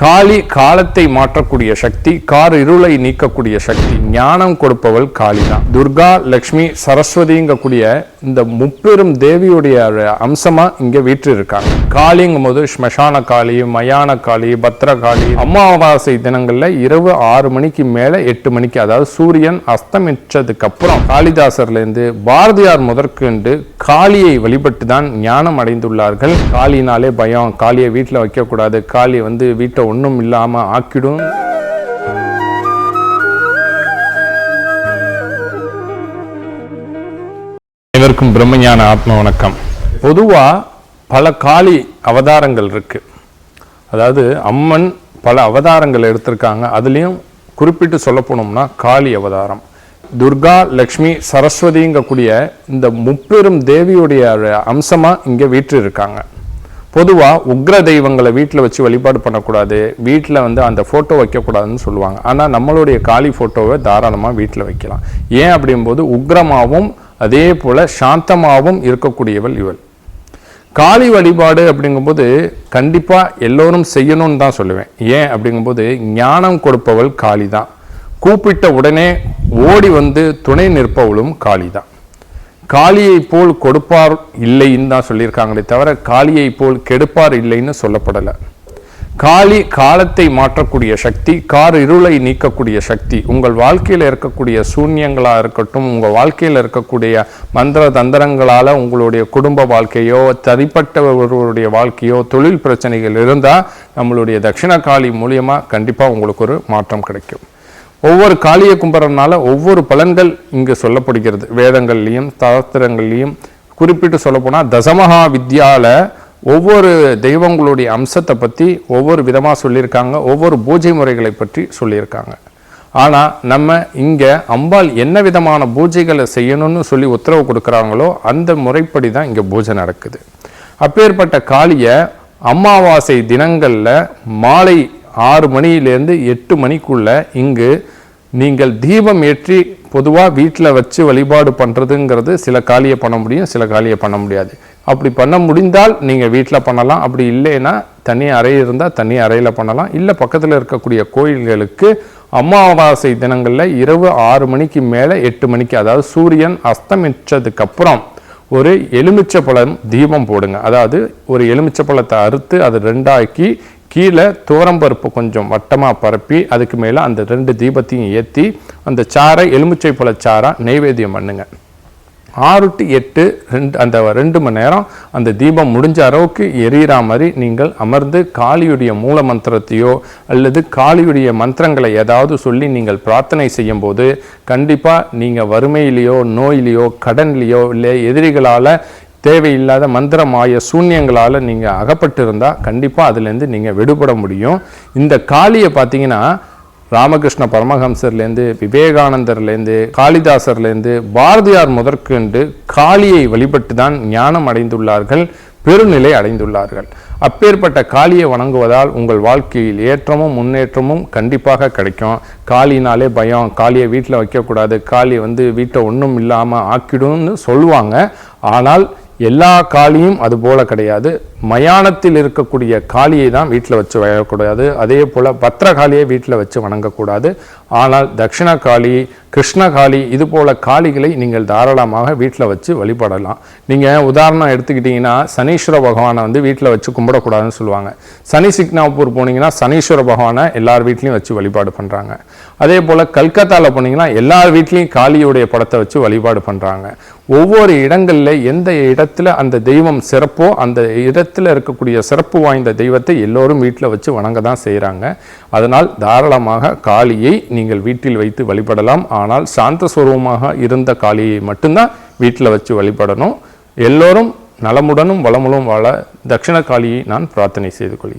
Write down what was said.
காளி காலத்தை மாற்றக்கூடிய சக்தி கார் இருளை நீக்கக்கூடிய சக்தி ஞானம் கொடுப்பவள் காளி தான் துர்கா லக்ஷ்மி சரஸ்வதிங்கக்கூடிய இந்த முப்பெரும் தேவியுடைய அம்சமா இங்க வீற்றிருக்காங்க காளிங்கும் போது ஸ்மசான காளி மயான காளி பத்ர காளி அமாவாசை தினங்கள்ல இரவு ஆறு மணிக்கு மேல எட்டு மணிக்கு அதாவது சூரியன் அஸ்தமிச்சதுக்கு அப்புறம் காளிதாசர்ல இருந்து பாரதியார் முதற்கொண்டு காளியை வழிபட்டு தான் ஞானம் அடைந்துள்ளார்கள். காளினாலே பயம் காளியை வீட்டில் வைக்கக்கூடாது காளி வந்து வீட்டை ஒன்றும் இல்லாமல் ஆக்கிடும். அனைவருக்கும் பிரம்மஞான ஆத்ம வணக்கம். பொதுவாக பல காளி அவதாரங்கள் இருக்கு. அதாவது அம்மன் பல அவதாரங்கள் எடுத்திருக்காங்க. அதுலேயும் குறிப்பிட்டு சொல்ல போனோம்னா காளி அவதாரம். துர்கா லக்ஷ்மி சரஸ்வதிங்கக்கூடிய இந்த முப்பெரும் தேவியுடைய அம்சமா இங்கே வீற்று இருக்காங்க பொதுவாக உக்ர தெய்வங்களை வீட்டில் வச்சு வழிபாடு பண்ணக்கூடாது வீட்டில் வந்து அந்த ஃபோட்டோ வைக்கக்கூடாதுன்னு சொல்லுவாங்க. ஆனால் நம்மளுடைய காளி ஃபோட்டோவை தாராளமாக வீட்டில் வைக்கலாம். ஏன் அப்படிங்கும்போது உக்ரமாகவும் அதே போல் சாந்தமாகவும் இருக்கக்கூடியவள் இவள். காளி வழிபாடு அப்படிங்கும்போது கண்டிப்பாக எல்லோரும் செய்யணும்னு தான் சொல்லுவேன். ஏன் அப்படிங்கும்போது ஞானம் கொடுப்பவள் காளி தான் கூப்பிட்ட உடனே ஓடி வந்து துணை நிற்பவளும் காளி தான் காளியை போல் கொடுப்பார் இல்லைன்னு தான் சொல்லியிருக்காங்களே தவிர காளியை போல் கெடுப்பார் இல்லைன்னு சொல்லப்படலை. காளி காலத்தை மாற்றக்கூடிய சக்தி கார் இருளை நீக்கக்கூடிய சக்தி உங்கள் வாழ்க்கையில் இருக்கக்கூடிய சூன்யங்களாக இருக்கட்டும் உங்கள் வாழ்க்கையில் இருக்கக்கூடிய மந்திர தந்திரங்களால் உங்களுடைய குடும்ப வாழ்க்கையோ தனிப்பட்ட ஒருவருடைய வாழ்க்கையோ தொழில் பிரச்சனைகள் இருந்தால் நம்மளுடைய தட்சிண காளி மூலியமாக கண்டிப்பாக உங்களுக்கு ஒரு மாற்றம் கிடைக்கும். ஒவ்வொரு காளியை கும்பிட்றதுனால ஒவ்வொரு பலன்கள் இங்கு சொல்லப்படுகிறது. வேதங்கள்லையும் சாஸ்திரங்கள்லையும் குறிப்பிட்டு சொல்லப்போனால் தசமகா வித்யாவில் ஒவ்வொரு தெய்வங்களுடைய அம்சத்தை பற்றி ஒவ்வொரு விதமாக சொல்லியிருக்காங்க. ஒவ்வொரு பூஜை முறைகளை பற்றி சொல்லியிருக்காங்க. ஆனால் நம்ம இங்கே அம்பாள் என்ன விதமான பூஜைகளை செய்யணும்னு சொல்லி உத்தரவு கொடுக்குறாங்களோ அந்த முறைப்படி தான் இங்கே பூஜை நடக்குது. அப்பேற்பட்ட காளியை அமாவாசை தினங்களில் மாலை ஆறு மணியிலேருந்து எட்டு மணிக்குள்ளே இங்கு நீங்கள் தீபம் ஏற்றி பொதுவாக வீட்டில் வச்சு வழிபாடு பண்ணுறதுங்கிறது சில காலியை பண்ண முடியும் சில காலியை பண்ண முடியாது. அப்படி பண்ண முடிந்தால் நீங்கள் வீட்டில் பண்ணலாம். அப்படி இல்லைன்னா தனி அறை இருந்தால் தனி அறையில் பண்ணலாம். இல்லை பக்கத்தில் இருக்கக்கூடிய கோயில்களுக்கு அமாவாசை தினங்களில் இரவு ஆறு மணிக்கு மேலே எட்டு மணிக்கு அதாவது சூரியன் அஸ்தமிச்சதுக்கு அப்புறம் ஒரு எலுமிச்சை பழம் தீபம் போடுங்க. அதாவது ஒரு எலுமிச்சை பழத்தை அறுத்து அது ரெண்டாக்கி கீழே துவரம்பருப்பு கொஞ்சம் வட்டமாக பரப்பி அதுக்கு மேலே அந்த ரெண்டு தீபத்தையும் ஏற்றி அந்த சாரை எலுமிச்சை போல சாரை நெய்வேத்தியம் பண்ணுங்க. ஆறு டு எட்டு ரெண்டு அந்த ரெண்டு மணி நேரம் அந்த தீபம் முடிஞ்ச அளவுக்கு எரியற மாதிரி நீங்கள் அமர்ந்து காளியுடைய மூல மந்திரத்தையோ அல்லது காளியுடைய மந்திரங்களை ஏதாவது சொல்லி நீங்கள் பிரார்த்தனை செய்யும் போது கண்டிப்பாக நீங்கள் வறுமையிலேயோ நோயிலேயோ கடன்லேயோ இல்லை எதிரிகளால் தேவையில்லாத மந்திர மாய சூன்யங்களால் நீங்கள் அகப்பட்டிருந்தால் கண்டிப்பாக அதுலேருந்து நீங்கள் விடுபட முடியும். இந்த காளியை பார்த்தீங்கன்னா ராமகிருஷ்ண பரமஹம்சர்லேருந்து விவேகானந்தர்லேருந்து காளிதாசர்லேருந்து பாரதியார் முதற்கொண்டு காளியை வழிபட்டு தான் ஞானம் அடைந்துள்ளார்கள் பெருநிலை அடைந்துள்ளார்கள். அப்பேற்பட்ட காளியை வணங்குவதால் உங்கள் வாழ்க்கையில் ஏற்றமும் முன்னேற்றமும் கண்டிப்பாக கிடைக்கும். காளினாலே பயம் காளியை வீட்டில் வைக்கக்கூடாது காளி வந்து வீட்டை ஒன்றும் இல்லாமல் ஆக்கிடும்னு சொல்லுவாங்க. ஆனால் எல்லா காளியும் அது போல கிடையாது. மயானத்தில் இருக்கக்கூடிய காளியை தான் வீட்டில் வச்சு வணங்கக்கூடாது அதே போல் பத்திரகாளியை வீட்டில் வச்சு வணங்கக்கூடாது. ஆனால் தட்சிண காளி கிருஷ்ணகாளி இது போல காளிகளை நீங்கள் தாராளமாக வீட்டில் வச்சு வழிபடலாம். நீங்கள் உதாரணம் எடுத்துக்கிட்டிங்கன்னா சனீஸ்வர பகவானை வந்து வீட்டில் வச்சு கும்பிடக்கூடாதுன்னு சொல்லுவாங்க. சனி சிக்னாப்பூர் போனீங்கன்னா சனீஸ்வர பகவானை எல்லார் வீட்லேயும் வச்சு வழிபாடு பண்ணுறாங்க அதே போல் கல்கத்தாவில் போனீங்கன்னா எல்லார் வீட்லேயும் காளியுடைய படத்தை வச்சு வழிபாடு பண்ணுறாங்க ஒவ்வொரு இடங்களில் எந்த இடத்துல அந்த தெய்வம் சிறப்போ அந்த இடத்துல இருக்கக்கூடிய சிறப்பு வாய்ந்த தெய்வத்தை எல்லோரும் வீட்டில் வச்சு வணங்க தான் செய்கிறாங்க அதனால் தாராளமாக காளியை நீங்கள் வீட்டில் வைத்து வழிபடலாம். ஆனால் சாந்த சுரூபமாக இருந்த காளியை மட்டும்தான் வீட்டில் வச்சு வழிபடணும். எல்லோரும் நலமுடனும் வளமுடன் வாழ தட்சிண காளியை நான் பிரார்த்தனை செய்து கொள்கிறேன்.